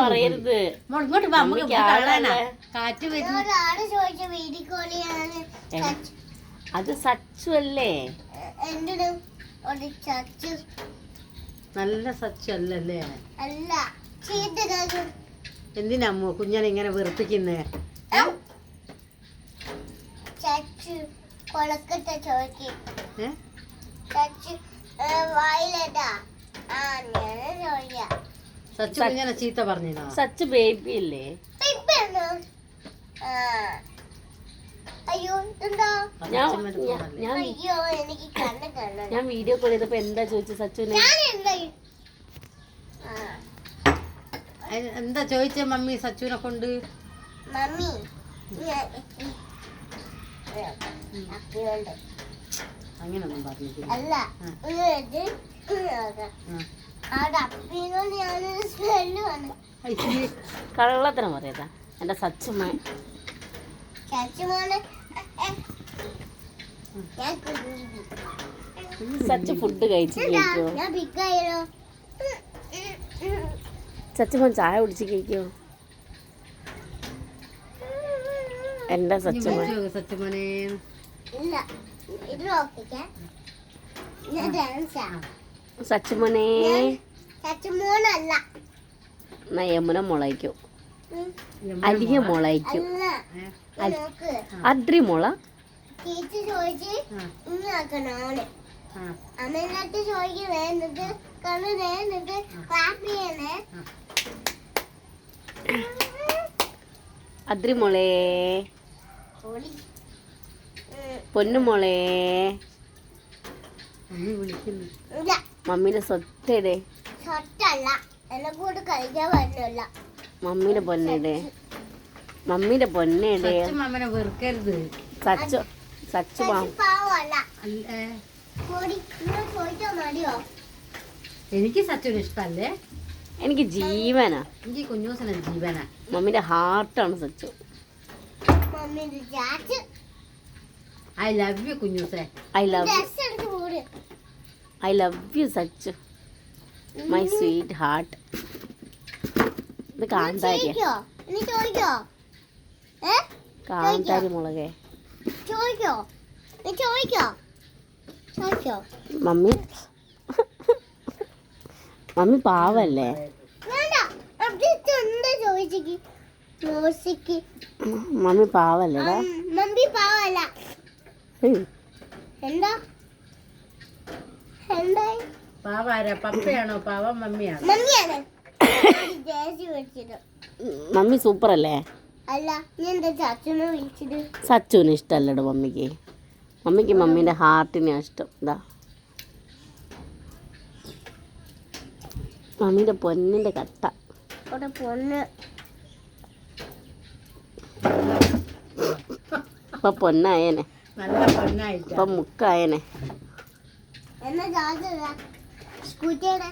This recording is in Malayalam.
പറയരുത്. ഇങ്ങോട്ട് വാ നമുക്ക് മമ്മിക്ക് കാണാനാ കാറ്റ് വരുന്നു അത് സച്ചു അല്ലേ? നല്ല സച്ചു അല്ല എന്തിനമ്മോ കുഞ്ഞനെ ഇങ്ങനെ വെറുപ്പിക്കുന്നേ? ചച്ചു കൊളക്കത്തെ ചോദിക്കും ഏ? ചച്ചു വായിലേട്ടാ ആ ഞാൻ ചോദിക്കാം സച്ചു ചീത്ത പറഞ്ഞോ സച്ച് ബേബി അല്ലേ? അയ്യോ എന്താ? ഞാൻ ഞാൻ- ഞാൻ അയ്യോ എനിക്ക് കണ്ണ് ഞാൻ വീഡിയോ കോൾ ചെയ്തപ്പോ എന്താ ചോദിച്ചു സച്ചുനെ ഞാൻ എന്താ ആ. അയ് എന്താ ചോദിച്ചേ മമ്മി സച്ചുവിനെ കൊണ്ട്? മമ്മി ഞാൻ അങ്ങനൊന്നും പറഞ്ഞിട്ടില്ല. അല്ല ഇത് കള്ളത്തരം പറയതാ എന്റെ സച്ചുമ്മ. സച്ച് ഫുഡ് കഴിച്ച് കഴിക്കോ? ഞാൻ പിക്കായോ സച്ചുമ്മ ചായ കുടിച്ച് കഴിക്കോ? എന്റെ നീ സച്ചുമ്മ വിളിച്ചു നോക്ക് സച്ചുമോനെ? ഇല്ല ഇത് നോക്കിക്കേ. ഞാൻ ഡാൻസാ സച്ചുമോനെ. സച്ചുമോനല്ല. യമുന മുളയ്ക്കും. അലിയ മുളയ്ക്കും? അദ്രി മുള. ടീച്ചർ ചോദിച്ച് ആ, ഇങ്ങാക്കണോന്ന് ആ, അമ്മേനടുത്ത് ചോദിക്കണേ എന്നിട്ട്. കണ്ണ് ദേ എന്നിട്ട് ക്ലാപ്പ് ചെയ്യണേ. ആ. അദ്രി മുളേ. പൊളി പൊന്നു മുളേ. മമ്മി വിളിക്കുന്നു. ഇല്ല മമ്മീന്റെ സ്വത്തേടെ മമ്മീന്റെ പൊന്നേടെ? മമ്മീന്റെ പൊന്നേടെ? സച്ചു മമ്മനെ വെറുക്കരുത്. സച്ചു സച്ചു എനിക്ക് സച്ചുവിന് ഇഷ്ടല്ലേ? എനിക്ക് ജീവനാ. എനിക്ക് കുഞ്ഞൂസന ജീവനാ. മമ്മിന്റെ ഹാർട്ടാണ് Sachu. I love you കുഞ്ഞൂസേ I love you I love you Sach my sweet heart ഇത് ഏ? കാന്താരി മുളകേ. മമ്മി. മമ്മി പാവല്ലേ? മമ്മി പാവല്ലേടാ മമ്മി പാവല്ല. എന്താ? എന്തായി പാവാരാ പപ്പയാണോ പാവ മമ്മിയാണോ? മമ്മിയാണ്. മമ്മി സൂപ്പർ അല്ലേ അല്ല ഞാൻ സച്ചുവിന് ഇഷ്ടമല്ലടോ മമ്മിക്ക്. മമ്മിക്ക് മമ്മീന്റെ ഹാർട്ടിനെ ഇഷ്ടം. ഇതാ മമ്മീന്റെ പൊന്നിന്റെ കട്ട. പൊന്ന്. ഇപ്പൊ പൊന്നായേനെ. ഇപ്പം മുക്കായേനെ. എന്നാ ചാർജ് സ്കൂട്ടിയുടെ